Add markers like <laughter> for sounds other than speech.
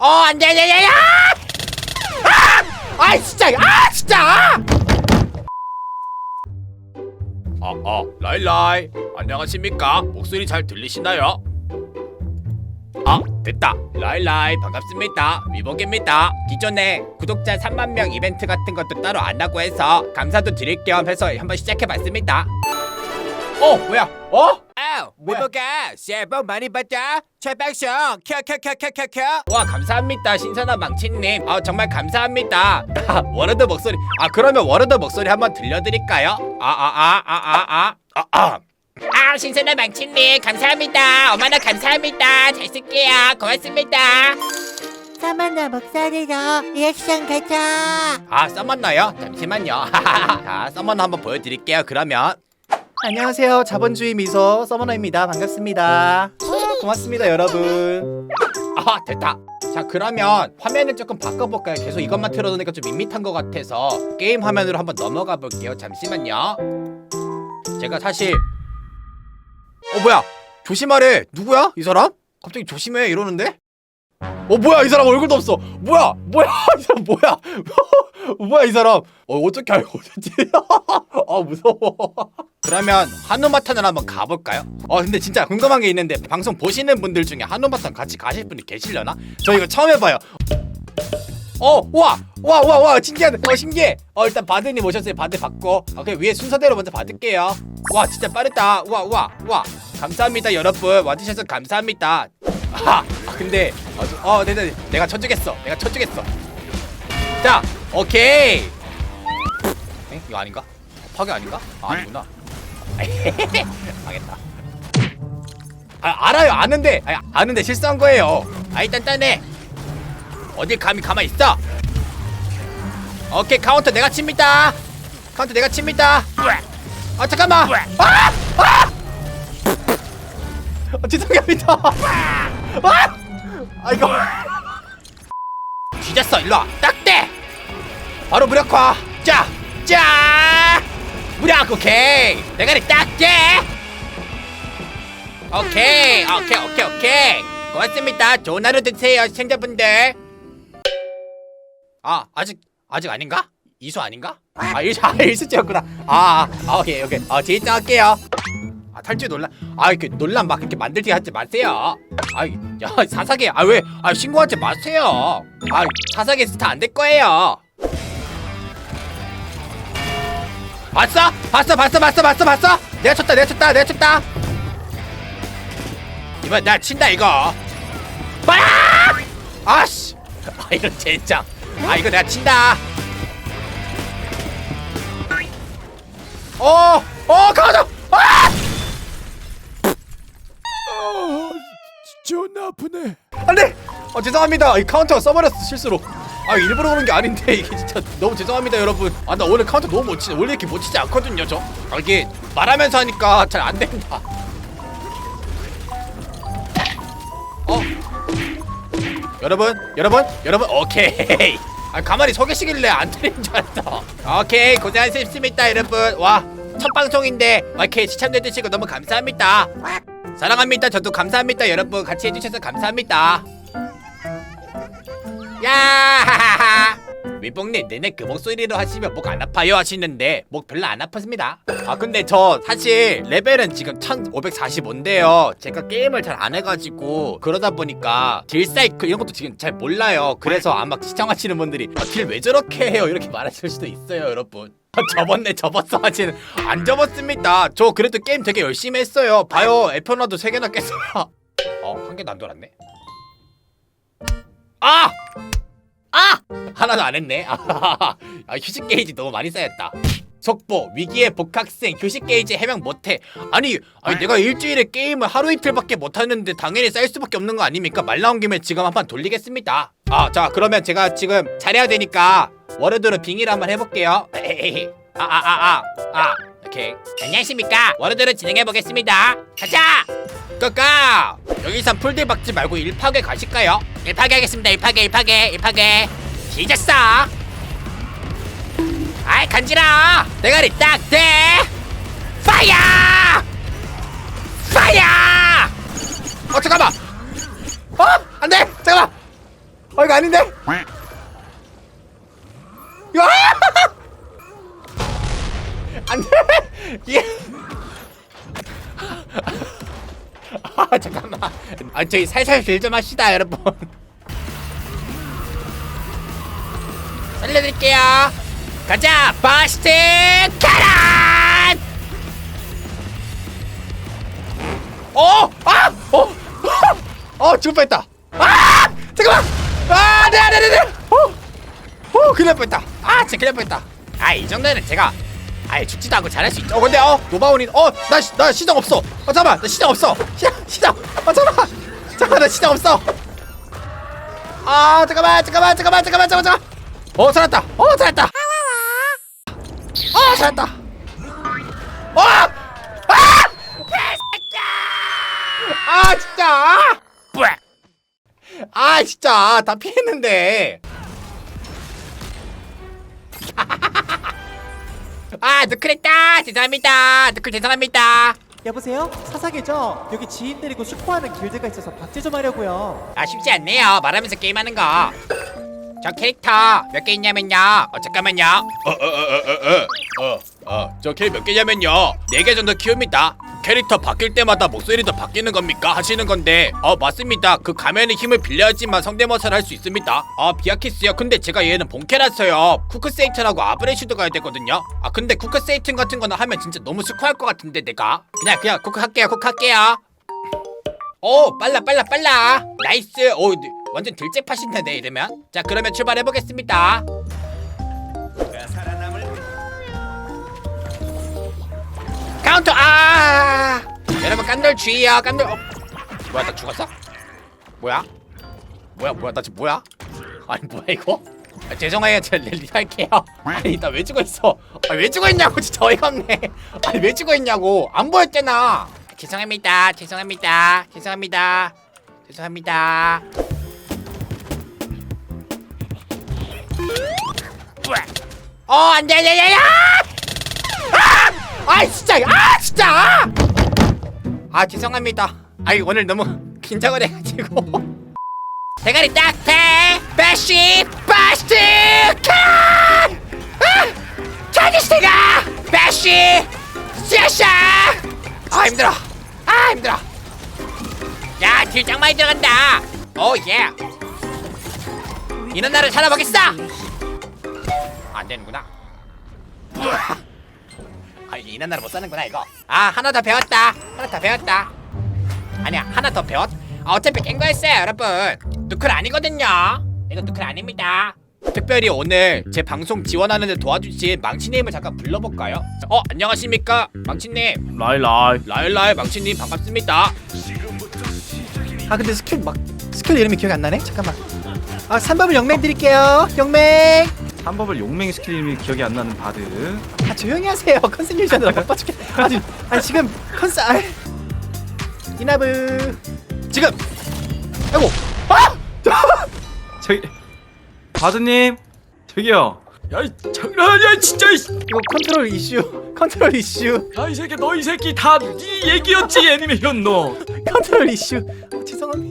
어 안돼 안돼 안돼 아! 아! 진짜 아 진짜! 아아 라일라이. 안녕하십니까? 목소리 잘 들리시나요? 아 됐다. 라일라이 반갑습니다. 위복입니다. 기존에 구독자 3만명 이벤트 같은 것도 따로 안 하고 해서 감사도 드릴 겸 해서 한번 시작해봤습니다 어 뭐야? 어? 아우 뭐야? 위보가 새해 복 많이 받자 최백성. 켜켜켜켜켜켜. 와 감사합니다 신선한 망치님. 아 정말 감사합니다. 아, 워러드 목소리. 아 그러면 워러드 목소리 한번 들려드릴까요? 아아아아아아아 아. 신선한 망치님. 감사합니다. 어머나 감사합니다. 잘 쓸게요. 고맙습니다. 사만나 목소리로 리액션 가자. 아 써먼나요? 잠시만요. <laughs> 자 써먼 한번 보여드릴게요 그러면 안녕하세요. 자본주의 미소 서머너입니다. 반갑습니다. 어, 고맙습니다, 여러분. 아 됐다. 자 그러면 화면을 조금 바꿔볼까요? 계속 이것만 틀어놓으니까 좀 밋밋한 것 같아서 게임 화면으로 한번 넘어가 볼게요. 잠시만요. 제가 사실 어 뭐야? 조심하래. 누구야? 이 사람? 갑자기 조심해. 이러는데? 어 뭐야? 이 사람 얼굴도 없어. 뭐야? 뭐야? <laughs> 이 사람 뭐야? <laughs> 뭐야 이 사람? 어 어떻게 알고 오셨지 아 무서워 그러면 한우마탄을 한번 가볼까요? 어 근데 진짜 궁금한 게 있는데 방송 보시는 분들 중에 한우마탄 같이 가실 분이 계시려나? 저 이거 처음 해봐요. 어 와 와 와 와! 신기하네. 어 신기해. 어 일단 바드님 오셨어요. 바드 받고. 아 그냥 위에 순서대로 먼저 받을게요. 와 진짜 빠르다. 와 와 와! 감사합니다 여러분. 와주셔서 감사합니다. 아, 아 근데 어, 저- 어 네네 내가 쳐주겠어. 내가 쳐주겠어. 자 오케이. 에? 이거 아닌가? 파괴 아닌가? 아, 아니구나 <laughs> 망했다. 아 알아요. 아는데 아, 아는데 실수한 거예요. 아이 단단해. 어딜 감히 가만히 있어? 오케이 카운터 내가 칩니다. 카운터 내가 칩니다. 아 잠깐만. 아! 아! 아, 죄송합니다. 아! 아! 이거. <laughs> 뒤졌어 일로 와. 딱 대! 바로 무력화. 짜짜 무력 오케이. 대가리 딱대 오케이 오케이 오케이 오케이. 고맙습니다. 좋은 하루 되세요 시청자분들. 아 아직 아직 아닌가? 이수 아닌가? 아 일수 아 일수째였구나. 아, 아 오케이 오케이. 아 제이짱 할게요. 아 탈주 논란 아 이렇게 논란 막 이렇게 만들게 하지 마세요. 아야 사사계 아 왜? 아 신고하지 마세요. 아 사사계 스타 안 될 거예요 봤어? 봤어 봤어 봤어 봤어 봤어? 내가 쳤다 내가 쳤다 내가 쳤다. 이번 나 친다 이거. 빠야 아씨. 아 이런 젠장. 아 이거 내가 친다. 어 어 가자. 아! 존나 아프네. 안돼! 어 죄송합니다. 이 카운터가 써버렸어 실수로 아 일부러 그런 게 아닌데 <laughs> 이게 진짜 너무 죄송합니다 여러분. 아나 오늘 카운터 너무 못 치네 원래 이렇게 못 치지 않거든요 저. 아, 이게 말하면서 하니까 잘 안 된다. 어. 여러분 여러분 여러분 오케이. 아 가만히 서 계시길래 안 들리는 줄 알았어. 오케이 고생하셨습니다 여러분. 와 첫 방송인데 오케이 시청해주시고 너무 감사합니다. 사랑합니다. 저도 감사합니다 여러분. 같이 해주셔서 감사합니다 야 위봉님 내내 그 목소리로 하시면 목 안 아파요 하시는데 목 별로 안 아팠습니다. 아 근데 저 사실 레벨은 지금 1545인데요. 제가 게임을 잘 안 해가지고 그러다 보니까 딜 사이클 이런 것도 지금 잘 몰라요. 그래서 아마 시청하시는 분들이 아, 딜왜 저렇게 해요? 이렇게 말하실 수도 있어요 여러분. 아, 접었네 접었어 하시는. 안 접었습니다. 저 그래도 게임 되게 열심히 했어요. 봐요. 에퍼나도 3개나 깼어요. <laughs> 어한 개도 안 돌았네 아! 아! 하나도 안 했네. <laughs> 아, 휴식 게이지 너무 많이 쌓였다. 속보 위기의 복학생 휴식 게이지 해명 못해. 아니, 아니 내가 일주일에 게임을 하루 이틀밖에 못 하는데 당연히 쌓일 수밖에 없는 거 아닙니까? 말 나온 김에 지금 한 판 돌리겠습니다. 아, 자 그러면 제가 지금 잘해야 되니까 워르드로 빙의를 한번 해볼게요. 아, 아, 아, 아, 아, 오케이. 안녕하십니까? 워르드로 진행해 보겠습니다. 가자. 까까 여기선 풀딜 박지 말고 일파괴 가실까요? 일파괴 하겠습니다. 일파괴 일파괴 일파괴. 뒤졌어. 아이 간지러. 대가리 딱대. 파이어! 파이어! 어 잠깐만. 어? 안돼. 잠깐만. 거 아닌데? 야! 안돼! 예. 아 잠깐만. 아 저희 살살 딜좀 합시다 여러분. 살려드릴게요. 가자 바스트 카란. 어! 아! 어! 어! 죽을 뻔했다. 아! 잠깐만! 아! 네, 네, 네, 네. 어! 어! 큰일 날 뻔했다. 아, 진짜 큰일 날 뻔했다. 아, 이 정도는 제가 아예 죽지도 않고 잘할 수 있죠. 어, 근데 어, 노바온이 어, 나, 시- 나 시장 없어. 어, 잠깐만, 나 시장 없어. 시장, 시장. 어, 잠깐만. 잠깐만, 나 시장 없어. 아, 잠깐만, 잠깐만, 잠깐만, 잠깐만, 잠깐만. 어, 살았다. 어, 살았다. 어, 살았다. 어! 아! 아 진짜. 아 진짜 다 피했는데 <laughs> 아 느클했다 죄송합니다 느클 죄송합니다 여보세요? 사사계죠? 여기 지인 데리고 슈퍼하는 길드가 있어서 박제 좀 하려고요. 아 쉽지 않네요. 말하면서 게임하는 거 저 캐릭터 몇 개 있냐면요. 어 잠깐만요. 어어어어어어저 캐릭 몇 개냐면요. 네 개 정도 키웁니다 캐릭터 바뀔 때마다 목소리도 바뀌는 겁니까? 하시는 건데. 어 맞습니다. 그 가면의 힘을 빌려야지만 성대모사를 할 수 있습니다. 아 비아키스요. 근데 제가 얘는 본캐라서요. 쿠크세이튼하고 아브레슈드 가야 되거든요. 아 근데 쿠크세이튼 같은 거는 하면 진짜 너무 스코할 것 같은데 내가. 그냥 그냥 쿠크 할게요. 쿠크 할게요. 오 빨라 빨라 빨라. 나이스. 오 네, 완전 들째파신데 이러면 자 그러면 출발해 보겠습니다. 카운터 아 깐돌 주의요 깐돌 어. 뭐야 나 죽었어? 뭐야? 뭐야 뭐야 나 지금 뭐야? 아니 뭐야 이거? 아, 죄송해요. 제가 랠리 할게요. 아니 나 왜 죽어 있어? 아, 왜 죽어 있냐고 진짜 어이가 없네 아니 왜 죽어 있냐고. 안 보였잖아. 죄송합니다. 죄송합니다. 죄송합니다. 죄송합니다. 어 안돼 안돼 안돼. 아! 아! 진짜 아 진짜. 아 죄송합니다. 아이 오늘 너무 긴장을 해가지고. 대가리 딱대 배시 바스트 칸 아! 차지스테가 배시 샤샤! 아 힘들어. 아 힘들어. 야딜 짱 많이 들어간다. 오예. 이런 날을 찾아보겠어. 안 되는구나 아 이런 날을 못 사는구나 이거 아 하나 더 배웠다 하나 더 배웠다 아니야 하나 더 배웠 아, 어차피 깬 거였어요 여러분 누클 아니거든요 이거 누클 아닙니다 특별히 오늘 제 방송 지원하는데 도와주신 망치님을 잠깐 불러볼까요? 어 안녕하십니까 망치님 라이라이. 라일라의 망치님 반갑습니다 아 근데 스킬 막 스킬 이름이 기억이 안 나네. 잠깐만. 아 3법을 영맹 드릴게요. 영맹. 한법을 용맹 스킬 이름이 기억이 안 나는 바드 아 조용히 하세요. 컨셉 유지하느라 바빠 죽겠. 아주 아니 지금 컨셉. 아. 이나브. 지금. 아이고. 아! <laughs> 저기 바드님 저기요 야이 장난 아니야 진짜 이거 컨트롤 이슈. 컨트롤 이슈. 야이 새끼 너 이 새끼 다 네 얘기였지 애니메이션 너 컨트롤 이슈. 어, 죄송합니다.